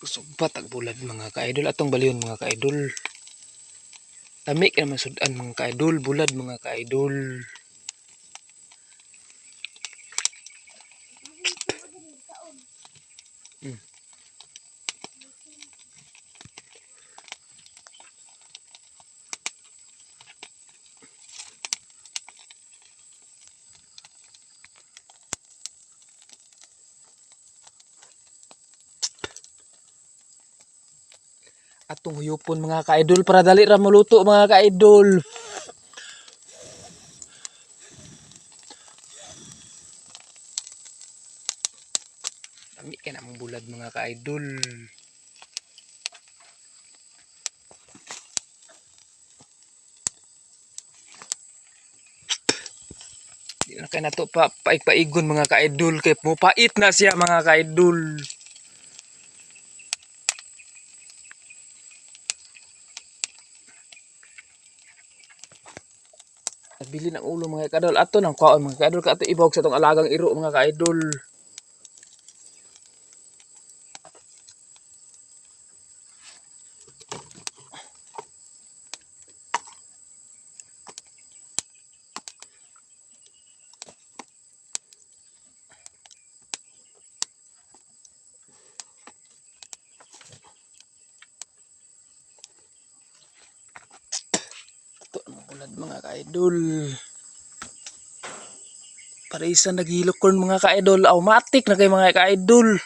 Sugbat ang bulad mga ka-idol. Atong baliyon mga ka-idol. Tami ka naman sudan mga ka-idol. Bulad mga ka-idol. Hmm. Atong huyupon mga ka-idol para dali ra maluto mga ka-idol. Dami ka namang bulad mga ka-idol. Di na kay nato pa paigpaigon mga ka-idol kay mupait na siya mga ka-idol. Nabili ng ulo mga ka-idol. Ato nang kaon mga ka-idol. Kato ibawag sa tong alagang iro mga ka-idol. Ulad mga ka-idol. Para isa naghilokon mga ka-idol. Automatic na kay mga ka-idol.